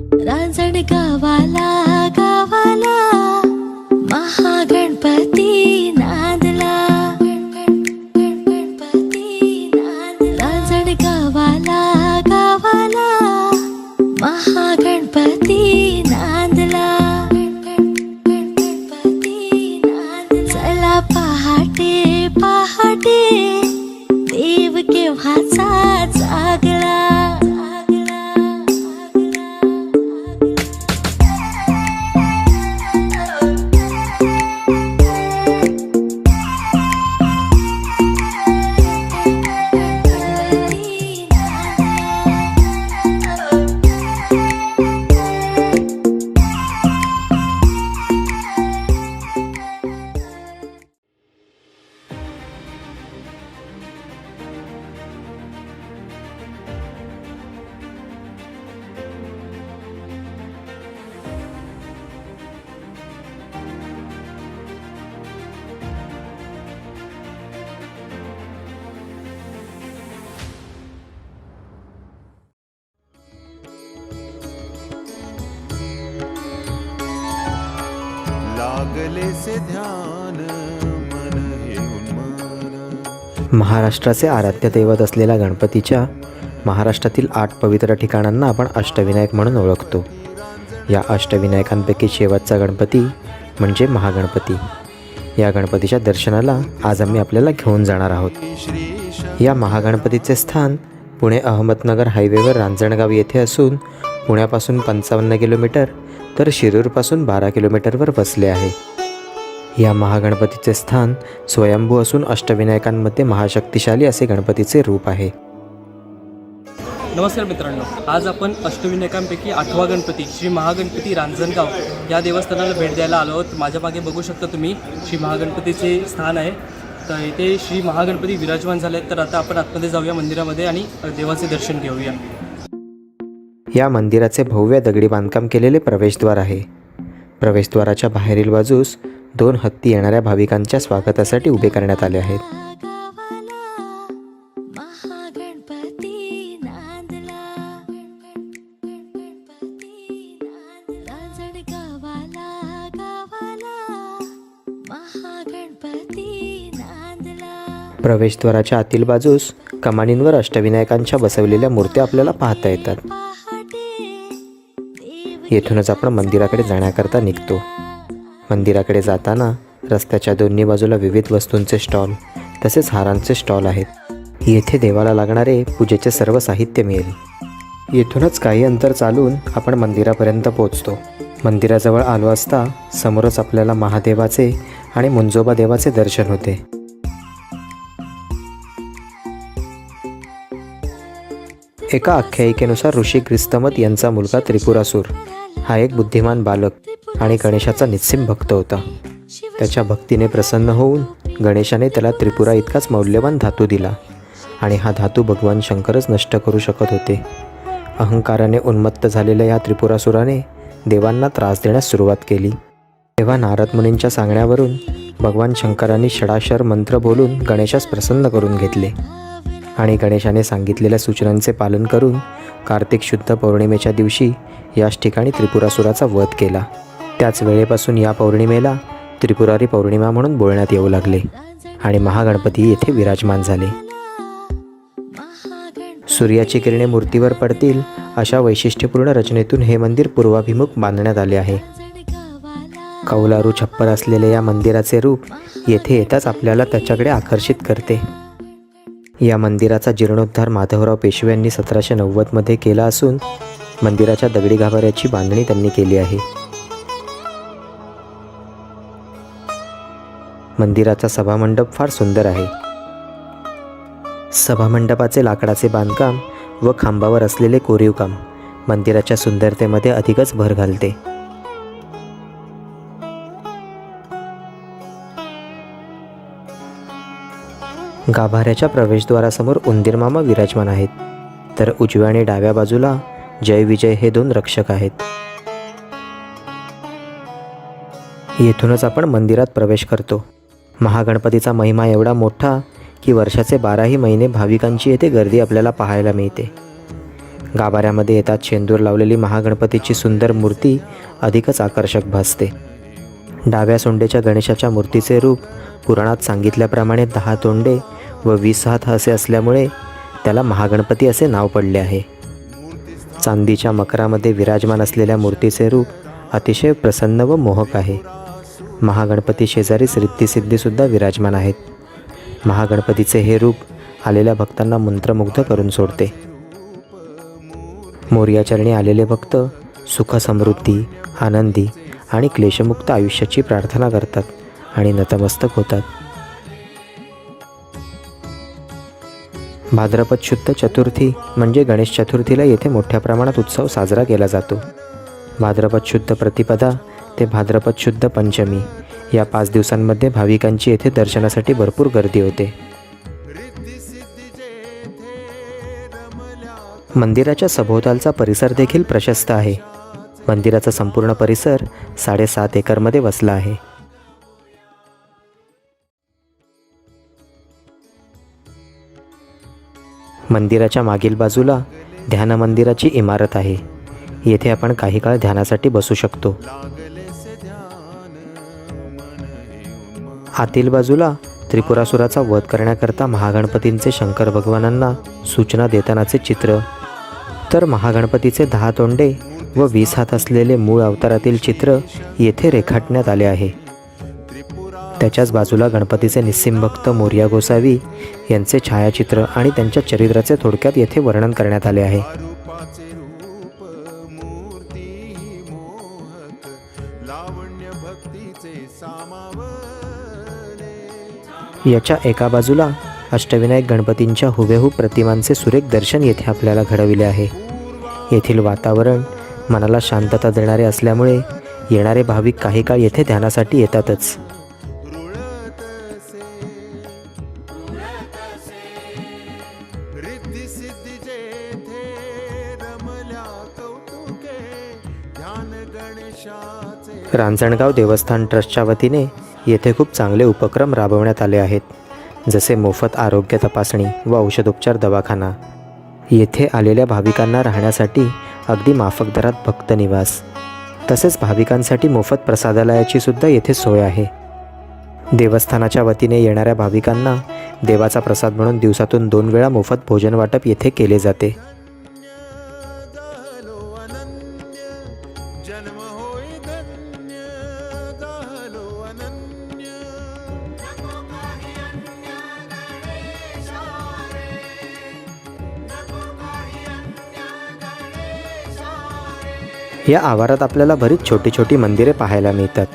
रांजण गावाला गावाला महागणपती नांदला. गणपती रांजण गावाला गावाला महागणपती नांदला. गणपती नांदला. चला पहाटे पहाटे देव केव्हा ध्यान मन हे उन्मान महाराष्ट्राचे आराध्य दैवत असलेल्या गणपतीच्या महाराष्ट्रातील आठ पवित्र ठिकाणांना आपण अष्टविनायक म्हणून ओळखतो. या अष्टविनायकांपैकी शेवटचा गणपती म्हणजे महागणपती. या गणपतीच्या दर्शनाला आज आम्ही आपल्याला घेऊन जाणार आहोत. या महागणपतीचे स्थान पुणे अहमदनगर हायवेवर रांजणगाव येथे असून पुण्यापासून पंचावन्न किलोमीटर तर शिरूरपासून बारा किलोमीटरवर वसले आहे. या महागणपतीचे स्थान स्वयंभू असून अष्टविनायकांमध्ये महाशक्तिशाली असे गणपतीचे रूप आहे. नमस्कार मित्रांनो आज आपण अष्टविनायकांपैकी आठवा गणपती श्री महागणपती रांजणगाव या देवस्थानाला भेट द्यायला आलो आहोत. माझ्या मागे बघू शकता तुम्ही श्री महागणपतीचे स्थान आहे. तर इथे श्री महागणपती विराजमान झाले आहेत तर आता आपण आतमध्ये जाऊया मंदिरामध्ये आणि देवाचे दर्शन घेऊया. या मंदिराचे भव्य दगडी बांधकाम केलेले प्रवेशद्वार आहे. प्रवेशद्वाराच्या बाहेरील बाजूस दोन हत्ती येणाऱ्या भाविकांच्या स्वागतासाठी उभे करण्यात आले आहेत. प्रवेशद्वाराच्या आतील बाजूस कमानींवर अष्टविनायकांच्या बसवलेल्या मूर्त्या आपल्याला पाहता येतात. येथूनच आपण मंदिराकडे जाण्याकरता निघतो. मंदिराकडे जाताना रस्त्याच्या दोन्ही बाजूला विविध वस्तूंचे स्टॉल तसेच हारांचे स्टॉल आहेत. येथे देवाला लागणारे पूजेचे सर्व साहित्य मिळेल. येथूनच काही अंतर चालून आपण मंदिरापर्यंत पोहोचतो. मंदिराजवळ आलो असता समोरच आपल्याला महादेवाचे आणि मुंजोबा देवाचे दर्शन होते. एका आख्यायिकेनुसार ऋषी ग्रिस्तमत यांचा मुलगा त्रिपुरासूर. हा एक बुद्धिमान बालक आणि गणेशाचा निस्सिम भक्त होता. त्याच्या भक्तीने प्रसन्न होऊन गणेशाने त्याला त्रिपुरा इतकाच मौल्यवान धातू दिला आणि हा धातू भगवान शंकरच नष्ट करू शकत होते. अहंकाराने उन्मत्त झालेल्या या त्रिपुरासुराने देवांना त्रास देण्यास सुरुवात केली. तेव्हा नारद मुनींच्या सांगण्यावरून भगवान शंकरांनी षडाशर मंत्र बोलून गणेशास प्रसन्न करून घेतले. आणि गणेशाने सांगितलेल्या सूचनांचे पालन करून कार्तिक शुद्ध पौर्णिमेच्या दिवशी याच ठिकाणी त्रिपुरासुराचा वध केला. त्याच वेळेपासून या पौर्णिमेला त्रिपुरारी पौर्णिमा म्हणून बोलण्यात येऊ लागले आणि महागणपती येथे विराजमान झाले. सूर्याची किरणे मूर्तीवर पडतील अशा वैशिष्ट्यपूर्ण रचनेतून हे मंदिर पूर्वाभिमुख बांधण्यात आले आहे. कौलारू छप्पर असलेले या मंदिराचे रूप येथे येताच आपल्याला त्याच्याकडे आकर्षित करते. या मंदिराचा जीर्णोद्धार माधवराव पेशवे यांनी सतराशे नव्वदमध्ये केला असून मंदिराच्या दगडी गाभाऱ्याची बांधणी त्यांनी केली आहे. मंदिराचा सभामंडप फार सुंदर आहे. सभामंडपाचे लाकडाचे बांधकाम व खांबावर असलेले कोरीव काम मंदिराच्या सुंदरतेमध्ये अधिकच भर घालते. गाभाऱ्याच्या प्रवेशद्वारासमोर उंदीरमामा विराजमान आहेत. तर उजव्या आणि डाव्या बाजूला जय विजय हे दोन रक्षक आहेत. येथूनच आपण मंदिरात प्रवेश करतो. महागणपतीचा महिमा एवढा मोठा की वर्षाचे बाराही महिने भाविकांची येथे गर्दी आपल्याला पाहायला मिळते. गाभाऱ्यामध्ये येतात शेंदूर लावलेली महागणपतीची सुंदर मूर्ती अधिकच आकर्षक भासते. डाव्या सोंडेच्या गणेशाच्या मूर्तीचे रूप पुराणात सांगितल्याप्रमाणे दहा तोंडे व वीस हात असे असल्यामुळे त्याला महागणपती असे नाव पडले आहे. चांदीच्या मकरामध्ये विराजमान असलेल्या मूर्तीचे रूप अतिशय प्रसन्न व मोहक आहे. महागणपती शेजारीच रिद्धिसिद्धीसुद्धा विराजमान आहेत. महागणपतीचे हे रूप आलेल्या भक्तांना मंत्रमुग्ध करून सोडते. मोर्याचरणी आलेले भक्त सुख समृद्धी आनंदी आणि क्लेशमुक्त आयुष्याची प्रार्थना करतात आणि नतमस्तक होतात. भाद्रपद शुद्ध चतुर्थी म्हणजे गणेश चतुर्थीला येथे मोठ्या प्रमाणात उत्सव साजरा केला जातो. भाद्रपद शुद्ध प्रतिपदा ते भाद्रपद शुद्ध पंचमी या पाच दिवसांमध्ये भाविकांची येथे दर्शनासाठी भरपूर गर्दी होते. मंदिराच्या सभोवतालचा परिसर देखील प्रशस्त आहे. मंदिराचा संपूर्ण परिसर साडेसात एकरमध्ये वसला आहे. मंदिराच्या मागील बाजूला ध्यान मंदिराची इमारत आहे. येथे आपण काही काळ ध्यानासाठी बसू शकतो. आतील बाजूला त्रिपुरासुराचा वध करण्याकरता महागणपतींचे शंकर भगवानांना सूचना देतानाचे चित्र. तर महागणपतीचे दहा तोंडे व वीस हात असलेले मूळ अवतारातील चित्र येथे रेखाटण्यात आले आहे. त्याच्याच बाजूला गणपतीचे निस्सिम भक्त मोर्या गोसावी यांचे छायाचित्र आणि त्यांच्या चरित्राचे थोडक्यात येथे वर्णन करण्यात आले आहे. याच्या एका बाजूला अष्टविनायक गणपतींच्या हुबेहूब प्रतिमांचे सुरेख दर्शन येथे आपल्याला घडविले आहे. येथील वातावरण मनाला शांतता देणारे असल्यामुळे येणारे भाविक काही काळ येथे ध्यानासाठी येतातच. रांजणगाव देवस्थान ट्रस्टच्या वतीने येथे खूप चांगले उपक्रम राबवण्यात आले आहेत जसे मोफत आरोग्य तपासणी व औषधोपचार दवाखाना. येथे आलेल्या भाविकांना राहण्यासाठी अगदी माफक दरात भक्त निवास. तसेच भाविकांसाठी मोफत प्रसादालयाची सुद्धा येथे सोय आहे. देवस्थानाच्या वतीने येणाऱ्या भाविकांना देवाचा प्रसाद म्हणून दिवसातून दोन वेळा मोफत भोजन वाटप येथे केले जाते. या आवारात आपल्याला बरीच छोटी छोटी मंदिरे पाहायला मिळतात.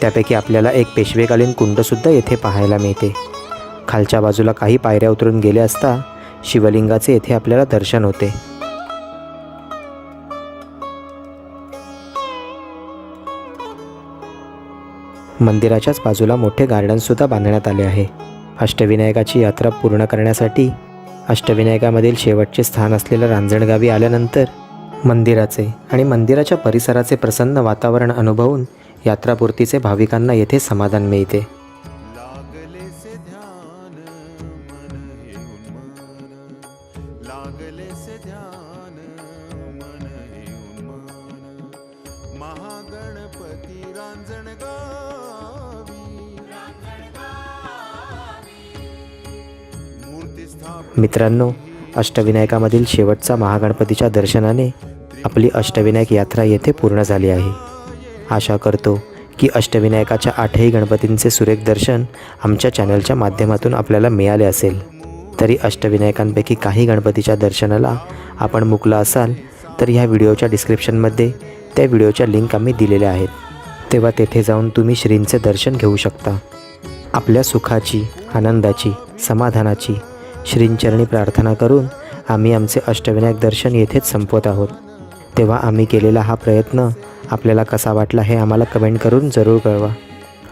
त्यापैकी आपल्याला एक पेशवेकालीन कुंडसुद्धा येथे पाहायला मिळते. खालच्या बाजूला काही पायऱ्या उतरून गेले असता शिवलिंगाचे येथे आपल्याला दर्शन होते. मंदिराच्याच बाजूला मोठे गार्डनसुद्धा बांधण्यात आले आहे. अष्टविनायकाची यात्रा पूर्ण करण्यासाठी अष्टविनायकामधील शेवटचे स्थान असलेल्या रांजणगावी आल्यानंतर मंदिराचे आणि मंदिराच्या परिसराचे प्रसन्न वातावरण अनुभवून यात्रापूर्तीचे भाविकांना येथे समाधान मिळते. महागणपती रांजणगाव मित्रांनो अष्टविनायकामधील शेवटचा महागणपतीच्या दर्शनाने आपली अष्टविनायक यात्रा येथे पूर्ण झाली आहे. आशा करतो की अष्टविनायकाच्या आठही गणपतींचे सुरेख दर्शन आमच्या चॅनलच्या माध्यमातून आपल्याला मिळाले असेल. तरी अष्टविनायकांपैकी काही गणपतीच्या दर्शनाला आपण मुकला असाल तर ह्या व्हिडिओच्या डिस्क्रिप्शनमध्ये त्या व्हिडिओच्या लिंक आम्ही दिलेल्या आहेत. तेव्हा तेथे जाऊन तुम्ही श्रींचे दर्शन घेऊ शकता. आपल्या सुखाची आनंदाची समाधानाची श्रींचरणी प्रार्थना करून आम्ही आमचे अष्टविनायक दर्शन येथेच संपवत आहोत. तेव्हा आम्ही केलेला हा प्रयत्न आपल्याला कसा वाटला हे आम्हाला कमेंट करून जरूर कळवा.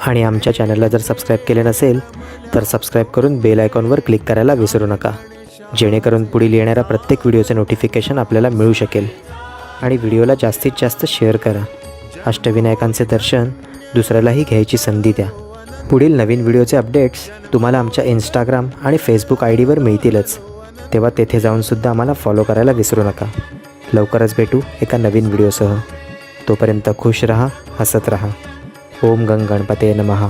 आणि आमच्या चॅनलला जर सबस्क्राईब केले नसेल तर सबस्क्राईब करून बेल आयकॉनवर क्लिक करायला विसरू नका. जेणेकरून पुढील येणाऱ्या प्रत्येक व्हिडिओचे नोटिफिकेशन आपल्याला मिळू शकेल. आणि व्हिडिओला जास्तीत जास्त शेअर करा. अष्टविनायकांचे दर्शन दुसऱ्यालाही घ्यायची संधी द्या. पुढील नवीन व्हिडिओचे अपडेट्स तुम्हाला आमच्या इंस्टाग्राम आणि फेसबुक आय डीवर मिळतीलच. तेव्हा तेथे जाऊनसुद्धा आम्हाला फॉलो करायला विसरू नका. लवकरच भेटू एका नवीन व्हिडिओसह. तोपर्यंत खुश रहा हसत रहा. ओम गंग गणपते नमहा